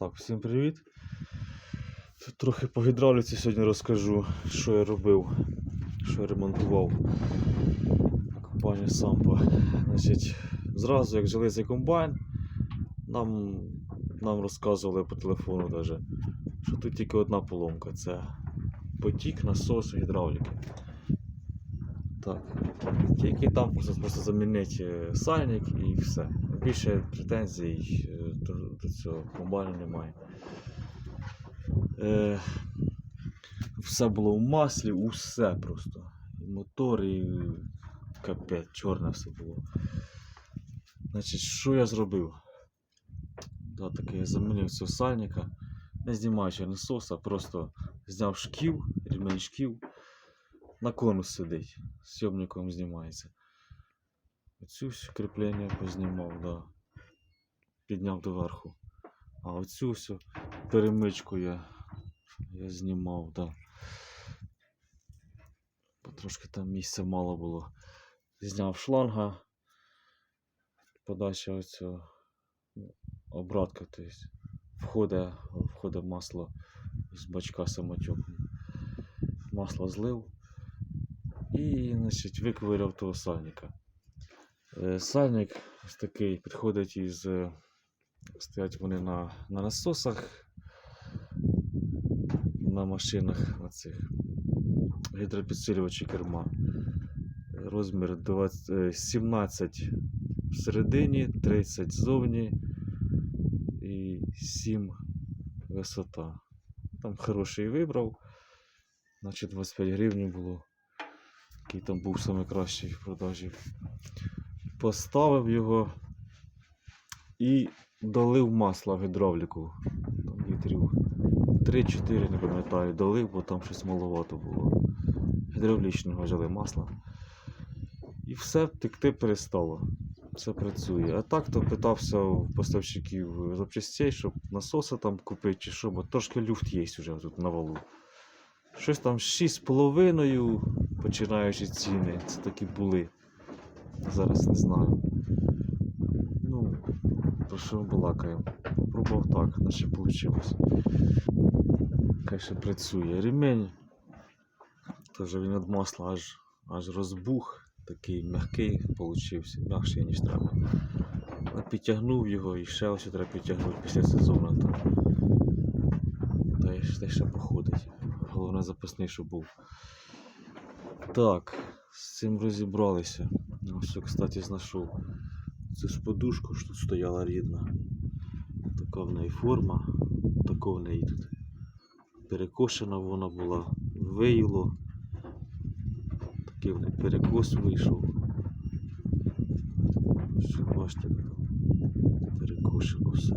Так, всім привіт. Трохи по гідравліці сьогодні розкажу, що я робив, що я ремонтував на компанії Сампа. Значить, зразу як цей комбайн, нам, нам розказували по телефону даже, що тут тільки одна поломка це потік, насос, гідравліки. Так. Тільки там просто, просто замінити е, сальник і все. Більше претензій е, до, цього комбайну немає. Е, все було в маслі, усе просто. І мотор, і капець, чорне все було. Значить, що я зробив? Да, таке я замінив цього сальника, не знімаючи насоса, просто зняв шків, ремень шків, на конус сидить, сьомником знімається. Оцю всю кріплення познімав, да. Підняв доверху. А оцю всю перемичку я, я знімав, да. Бо трошки там місця мало було. Зняв шланга. Подача оцього ну, обратка, то входить, входить масло з бачка самотеком. Масло злив і значить, виковиряв того сальника. Е, Сальник ось такий підходить із. е, Стоять вони на, на насосах, на машинах на цих гідропідсилювачі керма. Розмір 20, е, 17 всередині, 30 ззовні і 7 висота. Там хороший вибрав, значить 25 гривень було. Який там був найкращий в продажі. Поставив його і долив масла в гідравліку. Літрів 3-4, не пам'ятаю, долив, бо там щось маловато було. Гідравлічного жали масла. І все текти перестало. Все працює. А так то питався у поставщиків запчастей, щоб насоси там купити чи що, бо трошки люфт є вже тут на валу. Щось там 6,5 починаючи ціни. Це такі були. Зараз не знаю. Ну, про що балакаємо? Попробував так, наче вийшло. Хай ще працює. Ремень. Теж він від масла аж, аж розбух. Такий м'який получився, м'якший, ніж треба. А підтягнув його і ще ось треба підтягнути після сезону. Там. Та й та ще походить. Головне запасний, щоб був. Так, з цим розібралися. Ось, я, кстати, знайшов. Це ж подушка, що тут стояла рідна. Така в неї форма, така в неї тут перекошена вона була, виїло. Такий в неї перекос вийшов. Що бачите, перекошено все.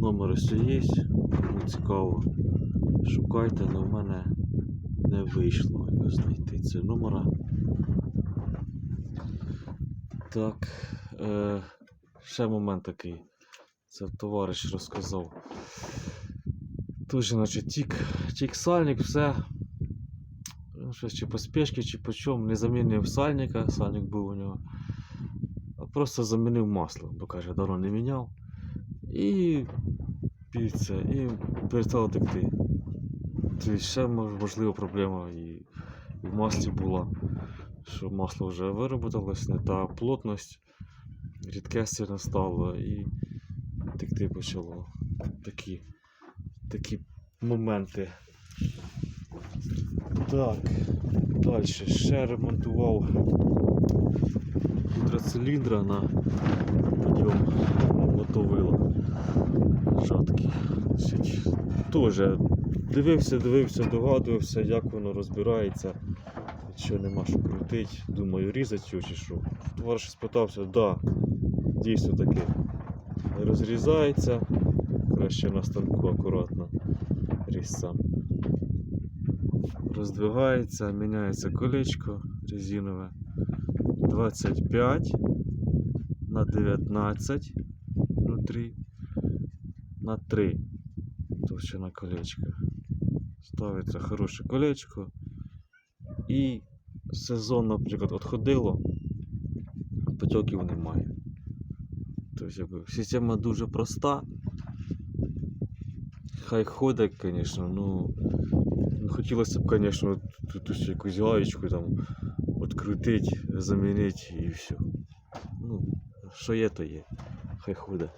Номер ось є, кому цікаво. Шукайте, але в мене не вийшло його знайти. Це номера. Так, е, ще момент такий. Це товариш розказав. Тоже, значить, тік, тік сальник, все. Ну, Щось чи по спешці, чи по чому. Не замінив сальника, сальник був у нього. А просто замінив масло, бо каже, давно не міняв. І піце, і перестало текти. Тобто ще мож- можливо проблема і, і в маслі була що масло вже вироботалось, не та плотність, рідке сильно і текти почало. Такі, такі моменти. Так, далі ще ремонтував гідроциліндра на підйом мотовила. Жатки. Теж дивився, дивився, догадувався, як воно розбирається. Що нема що крутити, думаю, різати його чи що. Товариш спитався, да, дійсно таки розрізається. Краще на станку акуратно різцем. Роздвигається, міняється колечко резинове 25 на 19 внутрі на 3 товщина колечка. Ставиться хороше колечко. І сезон, наприклад, відходило, потьоків немає. Тобто, система дуже проста, хай ходить, звісно, ну. ну, Хотілося б, звісно, тут, якусь гаєчку там відкрутити, замінити і все. Ну, що є, то є. Хай ходить.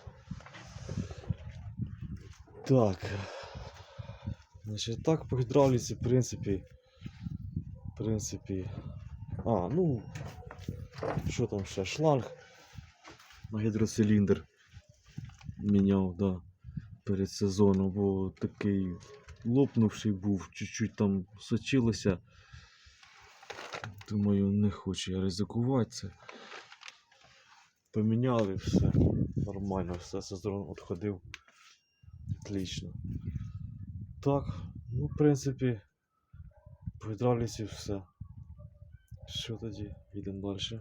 Так. Значить, так по гідравліці, в принципі. Принципі. А, ну. Що там ще? Шланг на гідроциліндр міняв, да, перед сезоном, бо такий лопнувший був, чуть-чуть там сочилося. Думаю, не хочу я ризикувати це. Поміняли все. Нормально, все сезон відходив. Отлично. Так, ну, в принципі, по гідравліці все. Що тоді? Йдемо далі.